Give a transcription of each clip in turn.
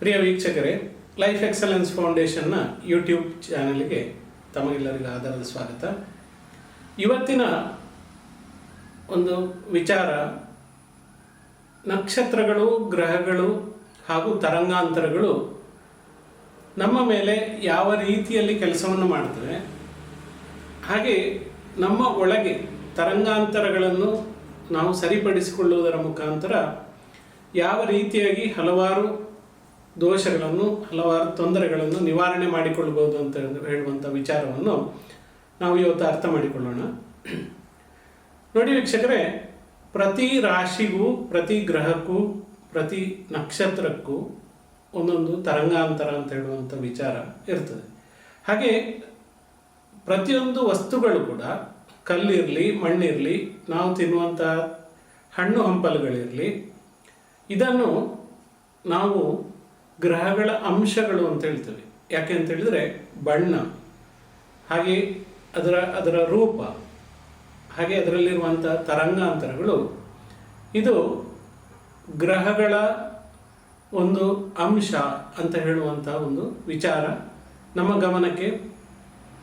ಪ್ರಿಯ ವೀಕ್ಷಕರೇ life excellence ಫೌಂಡೇಶನ್ನ YouTube ಚಾನಲ್ಗೆ ತಮಗೆಲ್ಲರಿಗೂ ಆಧಾರದ ಸ್ವಾಗತ. ಇವತ್ತಿನ ಒಂದು ವಿಚಾರ, ನಕ್ಷತ್ರಗಳು, ಗ್ರಹಗಳು ಹಾಗೂ ತರಂಗಾಂತರಗಳು ನಮ್ಮ ಮೇಲೆ ಯಾವ ರೀತಿಯಲ್ಲಿ ಕೆಲಸವನ್ನು ಮಾಡ್ತವೆ, ಹಾಗೆ ನಮ್ಮ ಒಳಗೆ ತರಂಗಾಂತರಗಳನ್ನು ನಾವು ಸರಿಪಡಿಸಿಕೊಳ್ಳುವುದರ ಮುಖಾಂತರ ಯಾವ ರೀತಿಯಾಗಿ ಹಲವಾರು ದೋಷಗಳನ್ನು, ಹಲವಾರು ತೊಂದರೆಗಳನ್ನು ನಿವಾರಣೆ ಮಾಡಿಕೊಳ್ಳಬಹುದು ಅಂತ ಹೇಳುವಂಥ ವಿಚಾರವನ್ನು ನಾವು ಇವತ್ತು ಅರ್ಥ ಮಾಡಿಕೊಳ್ಳೋಣ. ನೋಡಿ ವೀಕ್ಷಕರೇ, ಪ್ರತಿ ರಾಶಿಗೂ, ಪ್ರತಿ ಗ್ರಹಕ್ಕೂ, ಪ್ರತಿ ನಕ್ಷತ್ರಕ್ಕೂ ಒಂದೊಂದು ತರಂಗಾಂತರ ಅಂತ ಹೇಳುವಂಥ ವಿಚಾರ ಇರ್ತದೆ. ಹಾಗೆ ಪ್ರತಿಯೊಂದು ವಸ್ತುಗಳು ಕೂಡ, ಕಲ್ಲಿರಲಿ, ಮಣ್ಣಿರಲಿ, ನಾವು ತಿನ್ನುವಂಥ ಹಣ್ಣು ಹಂಪಲುಗಳಿರಲಿ, ಇದನ್ನು ನಾವು ಗ್ರಹಗಳ ಅಂಶಗಳು ಅಂತ ಹೇಳ್ತೇವೆ. ಯಾಕೆ ಅಂತ ಹೇಳಿದ್ರೆ ಬಣ್ಣ, ಹಾಗೆ ಅದರ ಅದರ ರೂಪ, ಹಾಗೆ ಅದರಲ್ಲಿರುವಂಥ ತರಂಗಾಂತರಗಳು. ಇದು ಗ್ರಹಗಳ ಒಂದು ಅಂಶ ಅಂತ ಹೇಳುವಂಥ ಒಂದು ವಿಚಾರ ನಮ್ಮ ಗಮನಕ್ಕೆ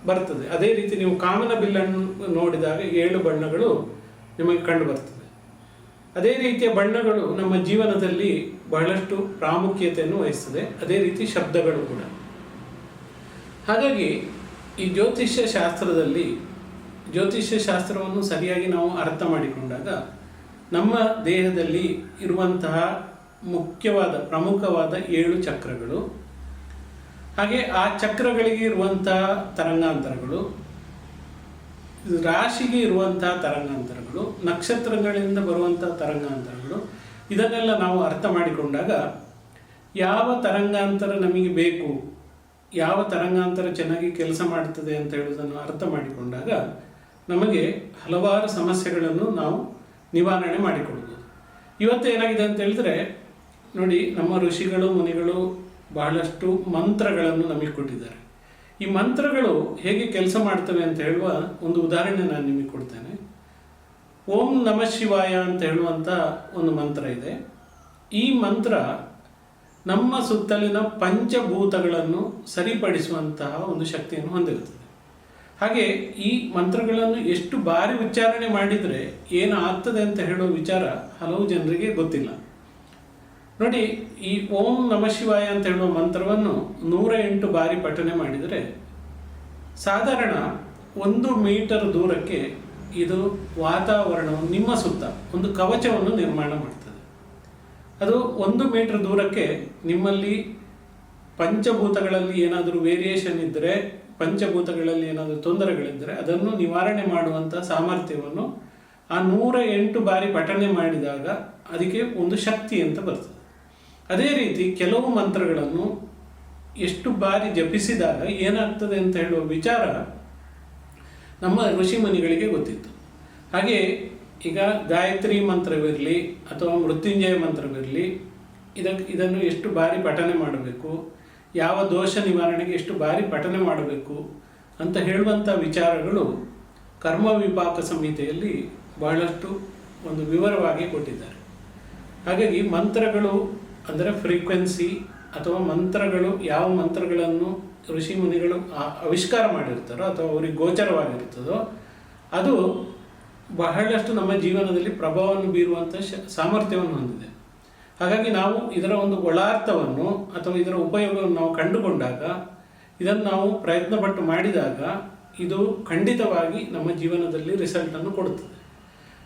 ಬರ್ತದೆ. ಅದೇ ರೀತಿ ನೀವು ಕಾಮನ ಬಿಲ್ಲನ್ನು ನೋಡಿದಾಗ ಏಳು ಬಣ್ಣಗಳು ನಿಮಗೆ ಕಂಡು ಬರ್ತದೆ. ಅದೇ ರೀತಿಯ ಬಣ್ಣಗಳು ನಮ್ಮ ಜೀವನದಲ್ಲಿ ಬಹಳಷ್ಟು ಪ್ರಾಮುಖ್ಯತೆಯನ್ನು ವಹಿಸ್ತದೆ. ಅದೇ ರೀತಿ ಶಬ್ದಗಳು ಕೂಡ. ಹಾಗಾಗಿ ಈ ಜ್ಯೋತಿಷ್ಯ ಶಾಸ್ತ್ರದಲ್ಲಿ, ಜ್ಯೋತಿಷ್ಯ ಶಾಸ್ತ್ರವನ್ನು ಸರಿಯಾಗಿ ನಾವು ಅರ್ಥ ಮಾಡಿಕೊಂಡಾಗ ನಮ್ಮ ದೇಹದಲ್ಲಿ ಇರುವಂತಹ ಮುಖ್ಯವಾದ, ಪ್ರಮುಖವಾದ ಏಳು ಚಕ್ರಗಳು. ಹಾಗೆ ಆ ಚಕ್ರಗಳಿಗೆ ಇರುವಂತಹ ತರಂಗಾಂತರಗಳು, ರಾಶಿಗೆ ಇರುವಂತಹ ತರಂಗಾಂತರಗಳು, ನಕ್ಷತ್ರಗಳಿಂದ ಬರುವಂತಹ ತರಂಗಾಂತರಗಳು ಇದನ್ನೆಲ್ಲ ನಾವು ಅರ್ಥ ಮಾಡಿಕೊಂಡಾಗ ಯಾವ ತರಂಗಾಂತರ ನಮಗೆ ಬೇಕು, ಯಾವ ತರಂಗಾಂತರ ಚೆನ್ನಾಗಿ ಕೆಲಸ ಮಾಡ್ತದೆ ಅಂತ ಹೇಳುವುದನ್ನು ಅರ್ಥ ಮಾಡಿಕೊಂಡಾಗ ನಮಗೆ ಹಲವಾರು ಸಮಸ್ಯೆಗಳನ್ನು ನಾವು ನಿವಾರಣೆ ಮಾಡಿಕೊಳ್ಬೋದು ಇವತ್ತು ಏನಾಗಿದೆ ಅಂತ ಹೇಳಿದ್ರೆ, ನೋಡಿ, ನಮ್ಮ ಋಷಿಗಳು, ಮುನಿಗಳು ಬಹಳಷ್ಟು ಮಂತ್ರಗಳನ್ನು ನಮಗೆ ಕೊಟ್ಟಿದ್ದಾರೆ. ಈ ಮಂತ್ರಗಳು ಹೇಗೆ ಕೆಲಸ ಮಾಡ್ತವೆ ಅಂತ ಹೇಳುವ ಒಂದು ಉದಾಹರಣೆ ನಾನು ನಿಮಗೆ ಕೊಡ್ತೇನೆ. ಓಂ ನಮ ಶಿವಾಯ ಅಂತ ಹೇಳುವಂಥ ಒಂದು ಮಂತ್ರ ಇದೆ. ಈ ಮಂತ್ರ ನಮ್ಮ ಸುತ್ತಲಿನ ಪಂಚಭೂತಗಳನ್ನು ಸರಿಪಡಿಸುವಂತಹ ಒಂದು ಶಕ್ತಿಯನ್ನು ಹೊಂದಿರುತ್ತದೆ. ಹಾಗೆ ಈ ಮಂತ್ರಗಳನ್ನು ಎಷ್ಟು ಬಾರಿ ಉಚ್ಚಾರಣೆ ಮಾಡಿದರೆ ಏನು ಆಗ್ತದೆ ಅಂತ ಹೇಳೋ ವಿಚಾರ ಹಲವು ಜನರಿಗೆ ಗೊತ್ತಿಲ್ಲ. ನೋಡಿ, ಈ ಓಂ ನಮ ಶಿವಾಯ ಅಂತ ಹೇಳುವ ಮಂತ್ರವನ್ನು ನೂರ ಎಂಟು ಬಾರಿ ಪಠನೆ ಮಾಡಿದರೆ ಸಾಧಾರಣ ಒಂದು ಮೀಟರ್ ದೂರಕ್ಕೆ ಇದು ವಾತಾವರಣವು ನಿಮ್ಮ ಸುತ್ತ ಒಂದು ಕವಚವನ್ನು ನಿರ್ಮಾಣ ಮಾಡ್ತದೆ. ಅದು ಒಂದು ಮೀಟರ್ ದೂರಕ್ಕೆ ನಿಮ್ಮಲ್ಲಿ ಪಂಚಭೂತಗಳಲ್ಲಿ ಏನಾದರೂ ವೇರಿಯೇಷನ್ ಇದ್ದರೆ ಪಂಚಭೂತಗಳಲ್ಲಿ ಏನಾದರೂ ತೊಂದರೆಗಳಿದ್ದರೆ ಅದನ್ನು ನಿವಾರಣೆ ಮಾಡುವಂಥ ಸಾಮರ್ಥ್ಯವನ್ನು ಆ ನೂರ ಎಂಟು ಬಾರಿ ಪಠಣೆ ಮಾಡಿದಾಗ ಅದಕ್ಕೆ ಒಂದು ಶಕ್ತಿ ಅಂತ ಬರ್ತದೆ. ಅದೇ ರೀತಿ ಕೆಲವು ಮಂತ್ರಗಳನ್ನು ಎಷ್ಟು ಬಾರಿ ಜಪಿಸಿದಾಗ ಏನಾಗ್ತದೆ ಅಂತ ಹೇಳುವ ವಿಚಾರ ನಮ್ಮ ಋಷಿ ಮುನಿಗಳಿಗೆ ಗೊತ್ತಿತ್ತು. ಹಾಗೆ ಈಗ ಗಾಯತ್ರಿ ಮಂತ್ರವಿರಲಿ ಅಥವಾ ಮೃತ್ಯುಂಜಯ ಮಂತ್ರವಿರಲಿ ಇದಕ್ಕೆ ಇದನ್ನು ಎಷ್ಟು ಬಾರಿ ಪಠನೆ ಮಾಡಬೇಕು, ಯಾವ ದೋಷ ನಿವಾರಣೆಗೆ ಎಷ್ಟು ಬಾರಿ ಪಠನೆ ಮಾಡಬೇಕು ಅಂತ ಹೇಳುವಂಥ ವಿಚಾರಗಳು ಕರ್ಮ ವಿಪಾಕ ಸಂಹಿತೆಯಲ್ಲಿ ಬಹಳಷ್ಟು ಒಂದು ವಿವರವಾಗಿ ಕೊಟ್ಟಿದ್ದಾರೆ. ಹಾಗಾಗಿ ಮಂತ್ರಗಳು ಅಂದರೆ ಫ್ರೀಕ್ವೆನ್ಸಿ ಅಥವಾ ಮಂತ್ರಗಳು ಯಾವ ಮಂತ್ರಗಳನ್ನು ಋಷಿ ಮುನಿಗಳು ಆವಿಷ್ಕಾರ ಮಾಡಿರ್ತಾರೋ ಅಥವಾ ಅವರಿಗೆ ಗೋಚರವಾಗಿರ್ತದೋ, ಅದು ಬಹಳಷ್ಟು ನಮ್ಮ ಜೀವನದಲ್ಲಿ ಪ್ರಭಾವವನ್ನು ಬೀರುವಂಥ ಶ, ಸಾಮರ್ಥ್ಯವನ್ನು ಹೊಂದಿದೆ. ಹಾಗಾಗಿ ನಾವು ಇದರ ಒಂದು ಒಳಾರ್ಥವನ್ನು ಅಥವಾ ಇದರ ಉಪಯೋಗವನ್ನು ನಾವು ಕಂಡುಕೊಂಡಾಗ, ಇದನ್ನು ನಾವು ಪ್ರಯತ್ನಪಟ್ಟು ಮಾಡಿದಾಗ ಇದು ಖಂಡಿತವಾಗಿ ನಮ್ಮ ಜೀವನದಲ್ಲಿ ರಿಸಲ್ಟನ್ನು ಕೊಡುತ್ತದೆ.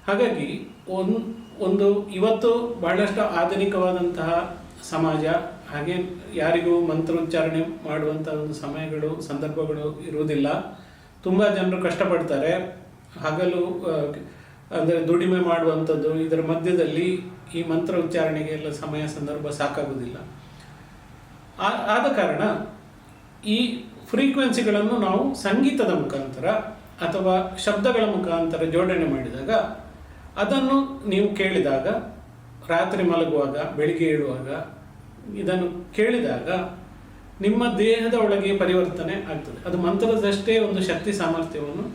ಹಾಗಾಗಿ ಒಂದು ಒಂದು ಇವತ್ತು ಬಹಳಷ್ಟು ಆಧುನಿಕವಾದಂತಹ ಸಮಾಜ ಹಾಗೆ ಯಾರಿಗೂ ಮಂತ್ರೋಚ್ಚಾರಣೆ ಮಾಡುವಂಥ ಒಂದು ಸಮಯಗಳು, ಸಂದರ್ಭಗಳು ಇರುವುದಿಲ್ಲ. ತುಂಬ ಜನರು ಕಷ್ಟಪಡ್ತಾರೆ. ಹಗಲು ಅಂದರೆ ದುಡಿಮೆ ಮಾಡುವಂಥದ್ದು, ಇದರ ಮಧ್ಯದಲ್ಲಿ ಈ ಮಂತ್ರ ಉಚ್ಚಾರಣೆಗೆ ಎಲ್ಲ ಸಮಯ, ಸಂದರ್ಭ ಸಾಕಾಗುವುದಿಲ್ಲ. ಆದ ಕಾರಣ ಈ ಫ್ರೀಕ್ವೆನ್ಸಿಗಳನ್ನು ನಾವು ಸಂಗೀತದ ಮುಖಾಂತರ ಅಥವಾ ಶಬ್ದಗಳ ಮುಖಾಂತರ ಜೋಡಣೆ ಮಾಡಿದಾಗ ಅದನ್ನು ನೀವು ಕೇಳಿದಾಗ, ರಾತ್ರಿ ಮಲಗುವಾಗ, ಬೆಳಿಗ್ಗೆ ಏಳುವಾಗ ಇದನ್ನು ಕೇಳಿದಾಗ ನಿಮ್ಮ ದೇಹದ ಒಳಗೆ ಪರಿವರ್ತನೆ ಆಗ್ತದೆ. ಅದು ಮಂತ್ರದಷ್ಟೇ ಒಂದು ಶಕ್ತಿ ಸಾಮರ್ಥ್ಯವನ್ನು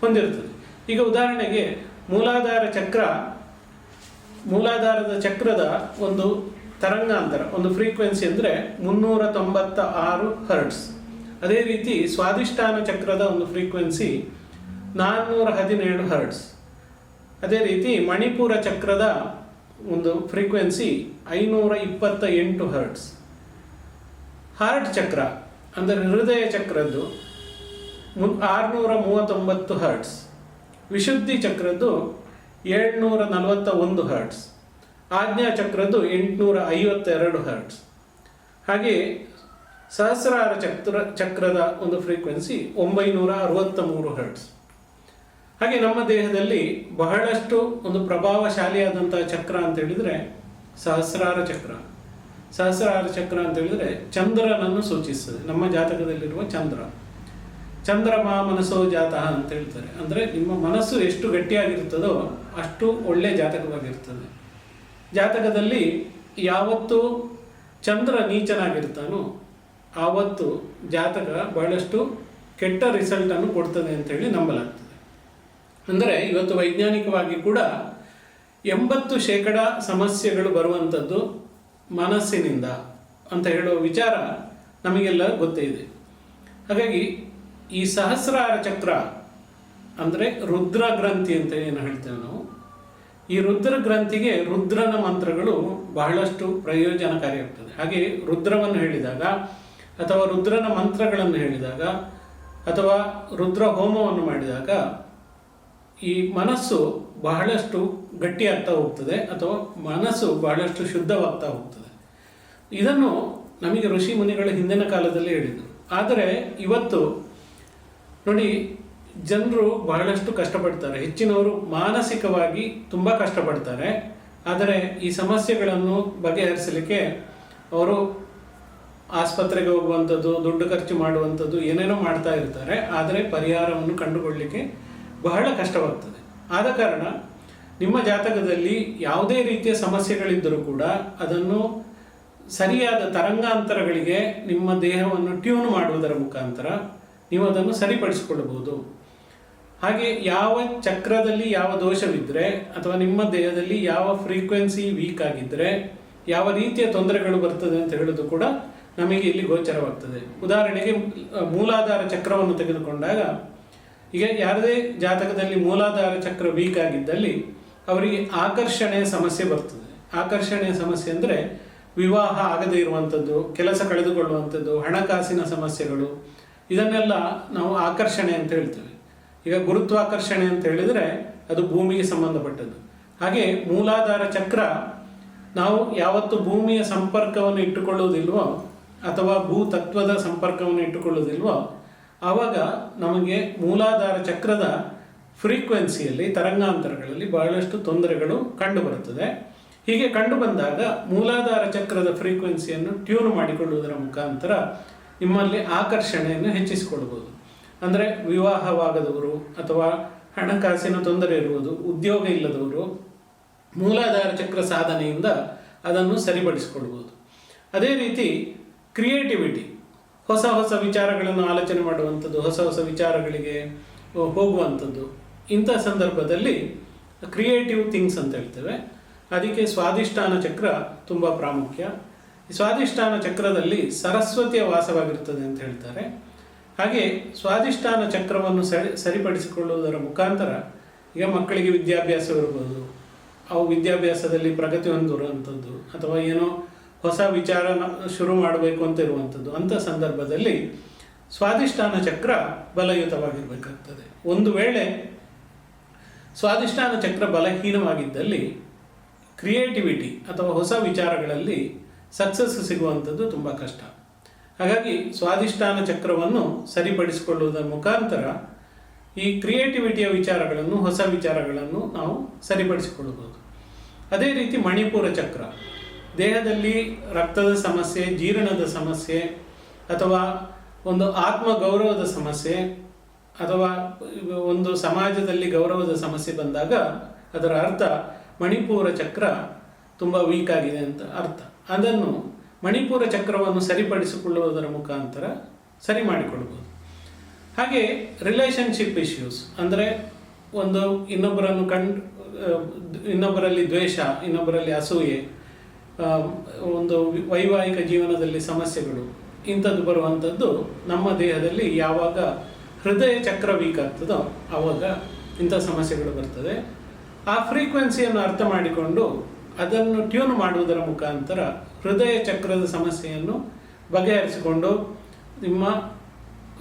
ಹೊಂದಿರುತ್ತದೆ. ಈಗ ಉದಾಹರಣೆಗೆ ಮೂಲಾಧಾರ ಚಕ್ರ, ಮೂಲಾಧಾರದ ಚಕ್ರದ ಒಂದು ತರಂಗಾಂತರ, ಒಂದು ಫ್ರೀಕ್ವೆನ್ಸಿ ಅಂದರೆ ಮುನ್ನೂರ ತೊಂಬತ್ತ ಆರು ಹರ್ಟ್ಸ್ ಅದೇ ರೀತಿ ಸ್ವಾದಿಷ್ಠಾನ ಚಕ್ರದ ಒಂದು ಫ್ರೀಕ್ವೆನ್ಸಿ ನಾನ್ನೂರ ಹದಿನೇಳು ಹರ್ಟ್ಸ್ ಅದೇ ರೀತಿ ಮಣಿಪುರ ಚಕ್ರದ ಒಂದು ಫ್ರೀಕ್ವೆನ್ಸಿ ಐನೂರ ಇಪ್ಪತ್ತ ಎಂಟು ಹರ್ಟ್ಸ್ ಹಾರ್ಟ್ ಚಕ್ರ ಅಂದರೆ ಹೃದಯ ಚಕ್ರದ್ದು ಮುನ್ ಆರುನೂರ ಮೂವತ್ತೊಂಬತ್ತು ಹರ್ಟ್ಸ್ ವಿಶುದ್ಧಿ ಚಕ್ರದ್ದು ಏಳ್ನೂರ ನಲವತ್ತ ಒಂದು ಹರ್ಟ್ಸ್ ಆಜ್ಞಾ ಚಕ್ರದ್ದು ಎಂಟುನೂರ ಐವತ್ತೆರಡು ಹರ್ಟ್ಸ್ ಹಾಗೆ ಸಹಸ್ರಾರ ಚಕ್ರ ಚಕ್ರದ ಒಂದು ಫ್ರೀಕ್ವೆನ್ಸಿ ಒಂಬೈನೂರ ಅರವತ್ತ ಮೂರು ಹರ್ಟ್ಸ್ ಹಾಗೆ ನಮ್ಮ ದೇಹದಲ್ಲಿ ಬಹಳಷ್ಟು ಒಂದು ಪ್ರಭಾವಶಾಲಿಯಾದಂತಹ ಚಕ್ರ ಅಂತ ಹೇಳಿದ್ರೆ ಸಹಸ್ರಾರ ಚಕ್ರ. ಸಹಸ್ರಾರ ಚಕ್ರ ಅಂತ ಹೇಳಿದ್ರೆ ಚಂದ್ರನನ್ನು ಸೂಚಿಸ್ತದೆ. ನಮ್ಮ ಜಾತಕದಲ್ಲಿರುವ ಚಂದ್ರ. ಚಂದ್ರ ಮಾ ಮನಸ್ಸೋ ಜಾತಃ ಅಂತ ಹೇಳ್ತಾರೆ. ಅಂದರೆ ನಿಮ್ಮ ಮನಸ್ಸು ಎಷ್ಟು ಗಟ್ಟಿಯಾಗಿರ್ತದೋ ಅಷ್ಟು ಒಳ್ಳೆ ಜಾತಕವಾಗಿರ್ತದೆ. ಜಾತಕದಲ್ಲಿ ಯಾವತ್ತು ಚಂದ್ರ ನೀಚನಾಗಿರ್ತಾನೋ ಆವತ್ತು ಜಾತಕ ಬಹಳಷ್ಟು ಕೆಟ್ಟ ರಿಸಲ್ಟನ್ನು ಕೊಡ್ತದೆ ಅಂತೇಳಿ ನಂಬಲಾಗ್ತದೆ. ಅಂದರೆ ಇವತ್ತು ವೈಜ್ಞಾನಿಕವಾಗಿ ಕೂಡ ಎಂಬತ್ತು ಶೇಕಡ ಸಮಸ್ಯೆಗಳು ಬರುವಂಥದ್ದು ಮನಸ್ಸಿನಿಂದ ಅಂತ ಹೇಳುವ ವಿಚಾರ ನಮಗೆಲ್ಲ ಗೊತ್ತೇ ಇದೆ. ಹಾಗಾಗಿ ಈ ಸಹಸ್ರಾರ ಚಕ್ರ ಅಂದರೆ ರುದ್ರ ಗ್ರಂಥಿ ಅಂತ ಏನು ಹೇಳ್ತೇವೆ ನಾವು? ಈ ರುದ್ರ ಗ್ರಂಥಿಗೆ ರುದ್ರನ ಮಂತ್ರಗಳು ಬಹಳಷ್ಟು ಪ್ರಯೋಜನಕಾರಿಯಾಗ್ತದೆ. ಹಾಗೆ ರುದ್ರವನ್ನು ಹೇಳಿದಾಗ ಅಥವಾ ರುದ್ರನ ಮಂತ್ರಗಳನ್ನು ಹೇಳಿದಾಗ ಅಥವಾ ರುದ್ರ ಹೋಮವನ್ನು ಮಾಡಿದಾಗ ಈ ಮನಸ್ಸು ಬಹಳಷ್ಟು ಗಟ್ಟಿಯಾಗ್ತಾ ಹೋಗ್ತದೆ ಅಥವಾ ಮನಸ್ಸು ಬಹಳಷ್ಟು ಶುದ್ಧವಾಗ್ತಾ ಹೋಗ್ತದೆ. ಇದನ್ನು ನಮಗೆ ಋಷಿ ಮುನಿಗಳ ಹಿಂದಿನ ಕಾಲದಲ್ಲಿ ಹೇಳಿದರು. ಆದರೆ ಇವತ್ತು ನೋಡಿ, ಜನರು ಬಹಳಷ್ಟು ಕಷ್ಟಪಡ್ತಾರೆ. ಹೆಚ್ಚಿನವರು ಮಾನಸಿಕವಾಗಿ ತುಂಬ ಕಷ್ಟಪಡ್ತಾರೆ. ಆದರೆ ಈ ಸಮಸ್ಯೆಗಳನ್ನು ಬಗೆಹರಿಸಲಿಕ್ಕೆ ಅವರು ಆಸ್ಪತ್ರೆಗೆ ಹೋಗುವಂಥದ್ದು, ದುಡ್ಡು ಖರ್ಚು ಮಾಡುವಂಥದ್ದು ಏನೇನೋ ಮಾಡ್ತಾ ಇರ್ತಾರೆ. ಆದರೆ ಪರಿಹಾರವನ್ನು ಕಂಡುಕೊಳ್ಳಲಿಕ್ಕೆ ಬಹಳ ಕಷ್ಟವಾಗ್ತದೆ. ಆದ ಕಾರಣ ನಿಮ್ಮ ಜಾತಕದಲ್ಲಿ ಯಾವುದೇ ರೀತಿಯ ಸಮಸ್ಯೆಗಳಿದ್ದರೂ ಕೂಡ ಅದನ್ನು ಸರಿಯಾದ ತರಂಗಾಂತರಗಳಿಗೆ ನಿಮ್ಮ ದೇಹವನ್ನು ಟ್ಯೂನ್ ಮಾಡುವುದರ ಮುಖಾಂತರ ನೀವು ಅದನ್ನು ಸರಿಪಡಿಸಿಕೊಳ್ಳಬಹುದು. ಹಾಗೆ ಯಾವ ಚಕ್ರದಲ್ಲಿ ಯಾವ ದೋಷವಿದ್ದರೆ ಅಥವಾ ನಿಮ್ಮ ದೇಹದಲ್ಲಿ ಯಾವ ಫ್ರೀಕ್ವೆನ್ಸಿ ವೀಕ್ ಆಗಿದ್ದರೆ ಯಾವ ರೀತಿಯ ತೊಂದರೆಗಳು ಬರ್ತದೆ ಅಂತ ಹೇಳೋದು ಕೂಡ ನಮಗೆ ಇಲ್ಲಿ ಗೋಚರವಾಗ್ತದೆ. ಉದಾಹರಣೆಗೆ, ಮೂಲಾಧಾರ ಚಕ್ರವನ್ನು ತೆಗೆದುಕೊಂಡಾಗ ಈಗ ಯಾರದೇ ಜಾತಕದಲ್ಲಿ ಮೂಲಾಧಾರ ಚಕ್ರ ವೀಕ್ ಆಗಿದ್ದಲ್ಲಿ ಅವರಿಗೆ ಆಕರ್ಷಣೆಯ ಸಮಸ್ಯೆ ಬರ್ತದೆ. ಆಕರ್ಷಣೆಯ ಸಮಸ್ಯೆ ಅಂದರೆ ವಿವಾಹ ಆಗದೇ ಇರುವಂಥದ್ದು ಕೆಲಸ ಕಳೆದುಕೊಳ್ಳುವಂಥದ್ದು ಹಣಕಾಸಿನ ಸಮಸ್ಯೆಗಳು, ಇದನ್ನೆಲ್ಲ ನಾವು ಆಕರ್ಷಣೆ ಅಂತ ಹೇಳ್ತೇವೆ. ಈಗ ಗುರುತ್ವಾಕರ್ಷಣೆ ಅಂತ ಹೇಳಿದರೆ ಅದು ಭೂಮಿಗೆ ಸಂಬಂಧಪಟ್ಟದ್ದು. ಹಾಗೆ ಮೂಲಾಧಾರ ಚಕ್ರ ನಾವು ಯಾವತ್ತು ಭೂಮಿಯ ಸಂಪರ್ಕವನ್ನು ಇಟ್ಟುಕೊಳ್ಳುವುದಿಲ್ವೋ ಅಥವಾ ಭೂ ತತ್ವದ ಸಂಪರ್ಕವನ್ನು ಇಟ್ಟುಕೊಳ್ಳುವುದಿಲ್ವೋ ಆವಾಗ ನಮಗೆ ಮೂಲಾಧಾರ ಚಕ್ರದ ಫ್ರೀಕ್ವೆನ್ಸಿಯಲ್ಲಿ ತರಂಗಾಂತರಗಳಲ್ಲಿ ಬಹಳಷ್ಟು ತೊಂದರೆಗಳು ಕಂಡುಬರುತ್ತದೆ. ಹೀಗೆ ಕಂಡು ಬಂದಾಗ ಮೂಲಾಧಾರ ಚಕ್ರದ ಫ್ರೀಕ್ವೆನ್ಸಿಯನ್ನು ಟ್ಯೂನ್ ಮಾಡಿಕೊಳ್ಳುವುದರ ಮುಖಾಂತರ ನಿಮ್ಮಲ್ಲಿ ಆಕರ್ಷಣೆಯನ್ನು ಹೆಚ್ಚಿಸಿಕೊಳ್ಳಬಹುದು ಅಂದರೆ ವಿವಾಹವಾಗದವರು ಅಥವಾ ಹಣಕಾಸಿನ ತೊಂದರೆ ಇರುವುದು, ಉದ್ಯೋಗ ಇಲ್ಲದವರು ಮೂಲಾಧಾರ ಚಕ್ರ ಸಾಧನೆಯಿಂದ ಅದನ್ನು ಸರಿಪಡಿಸಿಕೊಳ್ಳಬಹುದು ಅದೇ ರೀತಿ ಕ್ರಿಯೇಟಿವಿಟಿ ಹೊಸ ಹೊಸ ವಿಚಾರಗಳನ್ನು ಆಲೋಚನೆ ಮಾಡುವಂಥದ್ದು, ಹೊಸ ಹೊಸ ವಿಚಾರಗಳಿಗೆ ಹೋಗುವಂಥದ್ದು. ಇಂಥ ಸಂದರ್ಭದಲ್ಲಿ ಕ್ರಿಯೇಟಿವ್ ಥಿಂಗ್ಸ್ ಅಂತ ಹೇಳ್ತೇವೆ. ಅದಕ್ಕೆ ಸ್ವಾದಿಷ್ಠಾನ ಚಕ್ರ ತುಂಬ ಪ್ರಾಮುಖ್ಯ. ಸ್ವಾಧಿಷ್ಠಾನ ಚಕ್ರದಲ್ಲಿ ಸರಸ್ವತಿಯ ವಾಸವಾಗಿರ್ತದೆ ಅಂತ ಹೇಳ್ತಾರೆ. ಹಾಗೆ ಸ್ವಾದಿಷ್ಠಾನ ಚಕ್ರವನ್ನು ಸರಿ, ಸರಿಪಡಿಸಿಕೊಳ್ಳುವುದರ ಮುಖಾಂತರ ಈಗ ಮಕ್ಕಳಿಗೆ ವಿದ್ಯಾಭ್ಯಾಸವಿರ್ಬೋದು ಅವು ವಿದ್ಯಾಭ್ಯಾಸದಲ್ಲಿ ಪ್ರಗತಿ ಹೊಂದಿರುವಂಥದ್ದು ಅಥವಾ ಏನೋ ಹೊಸ ವಿಚಾರ ಶುರು ಮಾಡಬೇಕು ಅಂತ ಇರುವಂಥದ್ದು. ಅಂಥ ಸಂದರ್ಭದಲ್ಲಿ ಸ್ವಾದಿಷ್ಠಾನ ಚಕ್ರ ಬಲಯುತವಾಗಿರಬೇಕಾಗ್ತದೆ. ಒಂದು ವೇಳೆ ಸ್ವಾಧಿಷ್ಠಾನ ಚಕ್ರ ಬಲಹೀನವಾಗಿದ್ದಲ್ಲಿ ಕ್ರಿಯೇಟಿವಿಟಿ ಅಥವಾ ಹೊಸ ವಿಚಾರಗಳಲ್ಲಿ ಸಕ್ಸಸ್ ಸಿಗುವಂಥದ್ದು ತುಂಬ ಕಷ್ಟ. ಹಾಗಾಗಿ ಸ್ವಾದಿಷ್ಠಾನ ಚಕ್ರವನ್ನು ಸರಿಪಡಿಸಿಕೊಳ್ಳುವುದರ ಮುಖಾಂತರ ಈ ಕ್ರಿಯೇಟಿವಿಟಿಯ ವಿಚಾರಗಳನ್ನು, ಹೊಸ ವಿಚಾರಗಳನ್ನು ನಾವು ಸರಿಪಡಿಸಿಕೊಳ್ಳಬಹುದು. ಅದೇ ರೀತಿ ಮಣಿಪುರ ಚಕ್ರ. ದೇಹದಲ್ಲಿ ರಕ್ತದ ಸಮಸ್ಯೆ, ಜೀರ್ಣದ ಸಮಸ್ಯೆ, ಅಥವಾ ಒಂದು ಆತ್ಮ ಗೌರವದ ಸಮಸ್ಯೆ, ಅಥವಾ ಒಂದು ಸಮಾಜದಲ್ಲಿ ಗೌರವದ ಸಮಸ್ಯೆ ಬಂದಾಗ ಅದರ ಅರ್ಥ ಮಣಿಪುರ ಚಕ್ರ ತುಂಬ ವೀಕ್ ಆಗಿದೆ ಅಂತ ಅರ್ಥ. ಅದನ್ನು ಮಣಿಪುರ ಚಕ್ರವನ್ನು ಸರಿಪಡಿಸಿಕೊಳ್ಳುವುದರ ಮುಖಾಂತರ ಸರಿ ಮಾಡಿಕೊಳ್ಬೋದು. ಹಾಗೆ ರಿಲೇಷನ್ಶಿಪ್ ಇಶ್ಯೂಸ್ ಅಂದರೆ ಒಂದು ಇನ್ನೊಬ್ಬರನ್ನು ಕಂಡು ಇನ್ನೊಬ್ಬರಲ್ಲಿ ದ್ವೇಷ, ಇನ್ನೊಬ್ಬರಲ್ಲಿ ಅಸೂಯೆ ಒಂದು ವೈವಾಹಿಕ ಜೀವನದಲ್ಲಿ ಸಮಸ್ಯೆಗಳು, ಇಂಥದ್ದು ಬರುವಂಥದ್ದು ನಮ್ಮ ದೇಹದಲ್ಲಿ ಯಾವಾಗ ಹೃದಯ ಚಕ್ರ ವೀಕ್ ಆಗ್ತದೋ ಆವಾಗ ಇಂಥ ಸಮಸ್ಯೆಗಳು ಬರ್ತದೆ. ಆ ಫ್ರೀಕ್ವೆನ್ಸಿಯನ್ನು ಅರ್ಥ ಮಾಡಿಕೊಂಡು ಅದನ್ನು ಟ್ಯೂನ್ ಮಾಡುವುದರ ಮುಖಾಂತರ ಹೃದಯ ಚಕ್ರದ ಸಮಸ್ಯೆಯನ್ನು ಬಗೆಹರಿಸಿಕೊಂಡು ನಿಮ್ಮ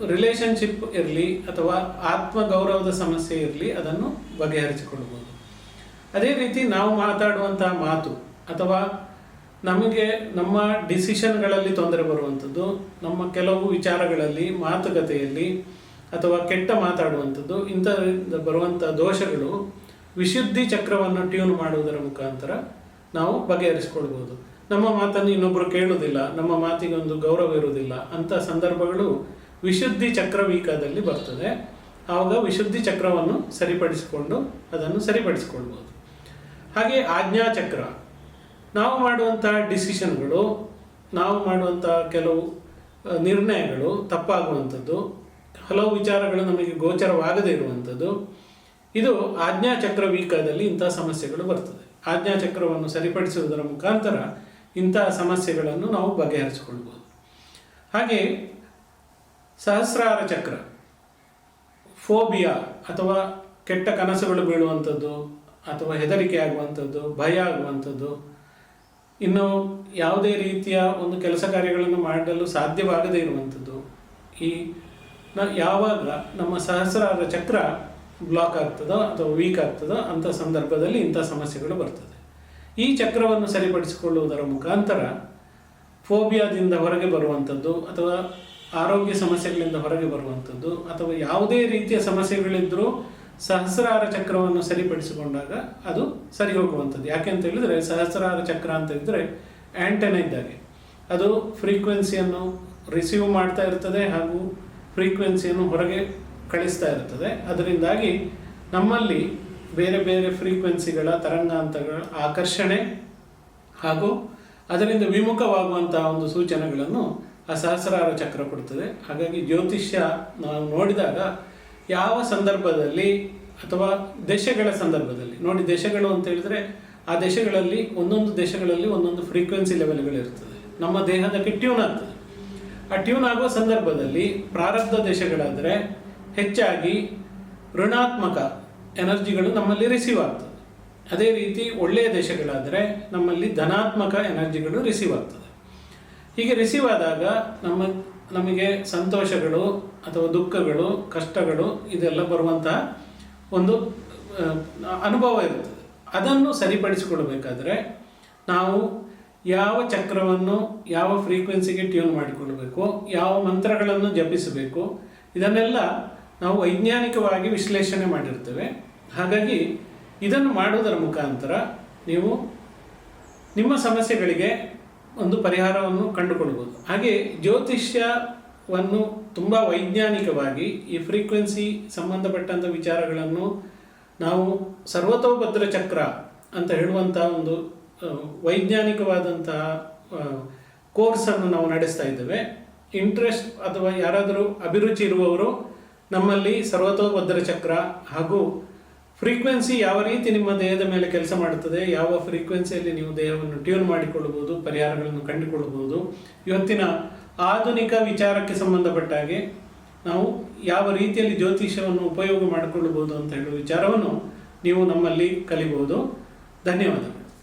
ರಿಲೇಶನ್ಶಿಪ್ ಇರಲಿ ಅಥವಾ ಆತ್ಮಗೌರವದ ಸಮಸ್ಯೆ ಇರಲಿ ಅದನ್ನು ಬಗೆಹರಿಸಿಕೊಳ್ಬೋದು ಅದೇ ರೀತಿ ನಾವು ಮಾತಾಡುವಂತಹ ಮಾತು ಅಥವಾ ನಮಗೆ ನಮ್ಮ ಡಿಸಿಷನ್ಗಳಲ್ಲಿ ತೊಂದರೆ ಬರುವಂಥದ್ದು, ನಮ್ಮ ಕೆಲವು ವಿಚಾರಗಳಲ್ಲಿ, ಮಾತುಕತೆಯಲ್ಲಿ ಅಥವಾ ಕೆಟ್ಟ ಮಾತಾಡುವಂಥದ್ದು, ಇಂಥದ್ರಿಂದ ಬರುವಂಥ ದೋಷಗಳು ವಿಶುದ್ಧಿ ಚಕ್ರವನ್ನು ಟ್ಯೂನ್ ಮಾಡುವುದರ ಮುಖಾಂತರ ನಾವು ಬಗೆಹರಿಸಿಕೊಳ್ಬೋದು. ನಮ್ಮ ಮಾತನ್ನು ಇನ್ನೊಬ್ಬರು ಕೇಳುವುದಿಲ್ಲ, ನಮ್ಮ ಮಾತಿಗೆ ಒಂದು ಗೌರವ ಇರುವುದಿಲ್ಲ, ಅಂಥ ಸಂದರ್ಭಗಳು ವಿಶುದ್ಧಿ ಚಕ್ರ ವೀಕದಲ್ಲಿ ಬರ್ತದೆ. ಆವಾಗ ವಿಶುದ್ಧಿ ಚಕ್ರವನ್ನು ಸರಿಪಡಿಸಿಕೊಂಡು ಅದನ್ನು ಸರಿಪಡಿಸಿಕೊಳ್ಬೋದು. ಹಾಗೆ ಆಜ್ಞಾಚಕ್ರ. ನಾವು ಮಾಡುವಂತಹ ಡಿಸಿಷನ್ಗಳು, ನಾವು ಮಾಡುವಂತಹ ಕೆಲವು ನಿರ್ಣಯಗಳು ತಪ್ಪಾಗುವಂಥದ್ದು, ಹಲವು ವಿಚಾರಗಳು ನಮಗೆ ಗೋಚರವಾಗದೇ ಇರುವಂಥದ್ದು, ಇದು ಆಜ್ಞಾಚಕ್ರ ವೀಕದಲ್ಲಿ ಇಂತಹ ಸಮಸ್ಯೆಗಳು ಬರ್ತದೆ. ಆಜ್ಞಾಚಕ್ರವನ್ನು ಸರಿಪಡಿಸುವುದರ ಮುಖಾಂತರ ಇಂತಹ ಸಮಸ್ಯೆಗಳನ್ನು ನಾವು ಬಗೆಹರಿಸಿಕೊಳ್ಬೋದು. ಹಾಗೆ ಸಹಸ್ರಾರ ಚಕ್ರ, ಫೋಬಿಯಾ ಅಥವಾ ಕೆಟ್ಟ ಕನಸುಗಳು ಬೀಳುವಂಥದ್ದು ಅಥವಾ ಹೆದರಿಕೆ ಆಗುವಂಥದ್ದು ಭಯ ಆಗುವಂಥದ್ದು ಇನ್ನು ಯಾವುದೇ ರೀತಿಯ ಒಂದು ಕೆಲಸ ಕಾರ್ಯಗಳನ್ನು ಮಾಡಲು ಸಾಧ್ಯವಾಗದೇ ಇರುವಂಥದ್ದು, ಈ ನ ಯಾವಾಗ ನಮ್ಮ ಸಹಸ್ರಾರ ಚಕ್ರ ಬ್ಲಾಕ್ ಆಗ್ತದೋ ಅಥವಾ ವೀಕ್ ಆಗ್ತದೋ ಅಂಥ ಸಂದರ್ಭದಲ್ಲಿ ಇಂಥ ಸಮಸ್ಯೆಗಳು ಬರ್ತದೆ. ಈ ಚಕ್ರವನ್ನು ಸರಿಪಡಿಸಿಕೊಳ್ಳುವುದರ ಮುಖಾಂತರ ಫೋಬಿಯಾದಿಂದ ಹೊರಗೆ ಬರುವಂಥದ್ದು ಅಥವಾ ಆರೋಗ್ಯ ಸಮಸ್ಯೆಗಳಿಂದ ಹೊರಗೆ ಬರುವಂಥದ್ದು ಅಥವಾ ಯಾವುದೇ ರೀತಿಯ ಸಮಸ್ಯೆಗಳಿದ್ದರೂ ಸಹಸ್ರಾರ ಚಕ್ರವನ್ನು ಸರಿಪಡಿಸಿಕೊಂಡಾಗ ಅದು ಸರಿ ಹೋಗುವಂಥದ್ದು. ಯಾಕೆ ಅಂತ ಹೇಳಿದ್ರೆ, ಸಹಸ್ರಾರ ಚಕ್ರ ಅಂತ ಇದ್ದರೆ ಆಂಟೆನ ಇದ್ದಾಗೆ. ಅದು ಫ್ರೀಕ್ವೆನ್ಸಿಯನ್ನು ರಿಸೀವ್ ಮಾಡ್ತಾ ಇರ್ತದೆ ಹಾಗೂ ಫ್ರೀಕ್ವೆನ್ಸಿಯನ್ನು ಹೊರಗೆ ಕಳಿಸ್ತಾ ಇರ್ತದೆ. ಅದರಿಂದಾಗಿ ನಮ್ಮಲ್ಲಿ ಬೇರೆ ಬೇರೆ ಫ್ರೀಕ್ವೆನ್ಸಿಗಳ ತರಂಗಾಂತಗಳ ಆಕರ್ಷಣೆ ಹಾಗೂ ಅದರಿಂದ ವಿಮುಖವಾಗುವಂತಹ ಒಂದು ಸೂಚನೆಗಳನ್ನು ಆ ಸಹಸ್ರಾರ ಚಕ್ರ ಕೊಡ್ತದೆ. ಹಾಗಾಗಿ ಜ್ಯೋತಿಷ್ಯ ನಾವು ನೋಡಿದಾಗ ಯಾವ ಸಂದರ್ಭದಲ್ಲಿ ಅಥವಾ ದೇಶಗಳ ಸಂದರ್ಭದಲ್ಲಿ, ನೋಡಿ ದೇಶಗಳು ಅಂತ ಹೇಳಿದ್ರೆ ಆ ದೇಶಗಳಲ್ಲಿ ಒಂದೊಂದು ದೇಶಗಳಲ್ಲಿ ಒಂದೊಂದು ಫ್ರೀಕ್ವೆನ್ಸಿ ಲೆವೆಲ್ಗಳಿರ್ತದೆ ನಮ್ಮ ದೇಹದಕ್ಕೆ ಟ್ಯೂನ್ ಆಗ್ತದೆ. ಆ ಟ್ಯೂನ್ ಆಗುವ ಸಂದರ್ಭದಲ್ಲಿ ಪ್ರಾರಬ್ಧ ದೇಶಗಳಾದರೆ ಹೆಚ್ಚಾಗಿ ಋಣಾತ್ಮಕ ಎನರ್ಜಿಗಳು ನಮ್ಮಲ್ಲಿ ರಿಸೀವ್ ಆಗ್ತದೆ. ಅದೇ ರೀತಿ ಒಳ್ಳೆಯ ದೇಶಗಳಾದರೆ ನಮ್ಮಲ್ಲಿ ಧನಾತ್ಮಕ ಎನರ್ಜಿಗಳು ರಿಸೀವ್ ಆಗ್ತದೆ. ಹೀಗೆ ರಿಸೀವ್ ಆದಾಗ ನಮ್ಮ, ನಮಗೆ ಸಂತೋಷಗಳು ಅಥವಾ ದುಃಖಗಳು, ಕಷ್ಟಗಳು ಇದೆಲ್ಲ ಬರುವಂತಹ ಒಂದು ಅನುಭವ ಇರುತ್ತದೆ ಅದನ್ನು ಸರಿಪಡಿಸಿಕೊಳ್ಬೇಕಾದ್ರೆ ನಾವು ಯಾವ ಚಕ್ರವನ್ನು, ಯಾವ ಫ್ರೀಕ್ವೆನ್ಸಿಗೆ ಟ್ಯೂನ್ ಮಾಡಿಕೊಳ್ಬೇಕು, ಯಾವ ಮಂತ್ರಗಳನ್ನು ಜಪಿಸಬೇಕು, ಇದನ್ನೆಲ್ಲ ನಾವು ವೈಜ್ಞಾನಿಕವಾಗಿ ವಿಶ್ಲೇಷಣೆ ಮಾಡಿರ್ತೇವೆ. ಹಾಗಾಗಿ ಇದನ್ನು ಮಾಡುವುದರ ಮುಖಾಂತರ ನೀವು ನಿಮ್ಮ ಸಮಸ್ಯೆಗಳಿಗೆ ಒಂದು ಪರಿಹಾರವನ್ನು ಕಂಡುಕೊಳ್ಬೋದು. ಹಾಗೆ ಜ್ಯೋತಿಷ್ಯವನ್ನು ತುಂಬ ವೈಜ್ಞಾನಿಕವಾಗಿ ಈ ಫ್ರೀಕ್ವೆನ್ಸಿ ಸಂಬಂಧಪಟ್ಟಂಥ ವಿಚಾರಗಳನ್ನು ನಾವು ಸರ್ವತೋಭದ್ರ ಚಕ್ರ ಅಂತ ಹೇಳುವಂಥ ಒಂದು ವೈಜ್ಞಾನಿಕವಾದಂತಹ ಕೋರ್ಸನ್ನು ನಾವು ನಡೆಸ್ತಾ ಇದ್ದೇವೆ. ಇಂಟ್ರೆಸ್ಟ್ ಅಥವಾ ಯಾರಾದರೂ ಅಭಿರುಚಿ ಇರುವವರು ನಮ್ಮಲ್ಲಿ ಸರ್ವತೋಭದ್ರ ಚಕ್ರ ಹಾಗೂ ಫ್ರೀಕ್ವೆನ್ಸಿ ಯಾವ ರೀತಿ ನಿಮ್ಮ ದೇಹದ ಮೇಲೆ ಕೆಲಸ ಮಾಡುತ್ತದೆ, ಯಾವ ಫ್ರೀಕ್ವೆನ್ಸಿಯಲ್ಲಿ ನೀವು ದೇಹವನ್ನು ಟ್ಯೂನ್ ಮಾಡಿಕೊಳ್ಳಬಹುದು, ಪರಿಹಾರಗಳನ್ನು ಕಂಡುಕೊಳ್ಳಬಹುದು, ಇವತ್ತಿನ ಆಧುನಿಕ ವಿಚಾರಕ್ಕೆ ಸಂಬಂಧಪಟ್ಟ ಹಾಗೆ ನಾವು ಯಾವ ರೀತಿಯಲ್ಲಿ ಜ್ಯೋತಿಷ್ಯವನ್ನು ಉಪಯೋಗ ಮಾಡಿಕೊಳ್ಳಬಹುದು ಅಂತ ಹೇಳುವ ವಿಚಾರವನ್ನು ನೀವು ನಮ್ಮಲ್ಲಿ ಕಲಿಬಹುದು. ಧನ್ಯವಾದಗಳು.